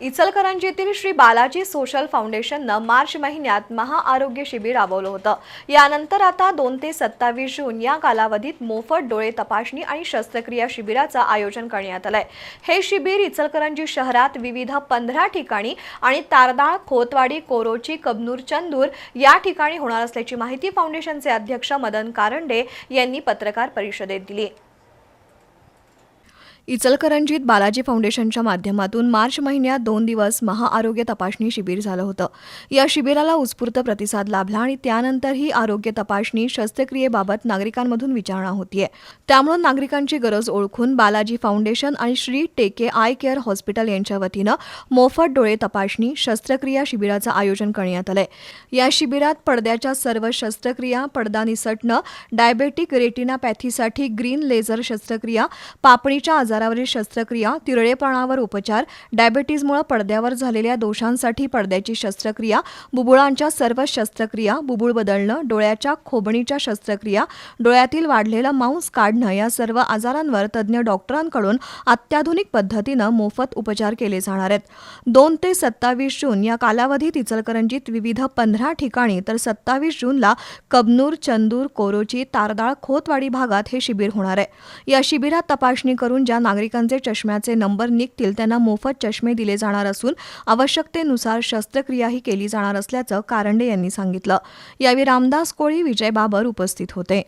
इचलकरंजीतील Shri Balaji social फाउंडेशननं मार्च महिन्यात महाआरोग्य शिबिर राबवलं होतं. यानंतर आता दोन ते सत्तावीस जून या कालावधीत मोफत डोळे तपासणी आणि शस्त्रक्रिया शिबिराचं आयोजन करण्यात आलंय. हे शिबिर इचलकरंजी शहरात विविध पंधरा ठिकाणी आणि तारदाळ खोतवाडी कोरोची कबनूर चंदूर या ठिकाणी होणार असल्याची माहिती फाउंडेशनचे अध्यक्ष मदन कारंडे यांनी पत्रकार परिषदेत दिली. इचलकरंजीत बालाजी फाउंडेशनच्या माध्यमातून मार्च महिन्यात दोन दिवस महाआरोग्य तपासणी शिबिर झालं होतं. या शिबिराला उत्स्फूर्त प्रतिसाद लाभला आणि त्यानंतर ही आरोग्य तपासणी शस्त्रक्रियेबाबत नागरिकांमधून विचारणा होतीये. त्यामुळे नागरिकांची गरज ओळखून बालाजी फाउंडेशन आणि श्री टेके आय केअर हॉस्पिटल यांच्या वतीनं मोफत डोळे तपासणी शस्त्रक्रिया शिबिराचं आयोजन करण्यात आलंय. या शिबिरात पडद्याच्या सर्व शस्त्रक्रिया पडदा निसटणं डायबेटिक रेटिनापॅथीसाठी ग्रीन लेझर शस्त्रक्रिया पापणीच्या आजारावरील शस्त्रक्रिया तिरळेपणावर उपचार डायबेटीजमुळे पडद्यावर झालेल्या दोषांसाठी पडद्याची शस्त्रक्रिया बुबुळांच्या सर्व शस्त्रक्रिया बुबुळ बदलणं डोळ्याच्या खोबणीच्या शस्त्रक्रिया डोळ्यातील वाढलेलं मांस काढणं या सर्व आजारांवर तज्ज्ञ डॉक्टरांकडून अत्याधुनिक पद्धतीनं मोफत उपचार केले जाणार आहेत. दोन ते सत्तावीस जून या कालावधीत इचलकरंजीत विविध पंधरा ठिकाणी तर सत्तावीस जूनला कबनूर चंदूर कोरोची तारदाळ खोतवाडी भागात हे शिबिर होणार आहे. या शिबिरात तपासणी करून ज्या नागरिकांचे चष्म्याचे नंबर निघतील त्यांना मोफत चष्मे दिले जाणार असून आवश्यकतेनुसार शस्त्रक्रियाही केली जाणार असल्याचं कारंडे यांनी सांगितलं. यावेळी रामदास कोळी विजय बाबर उपस्थित होते.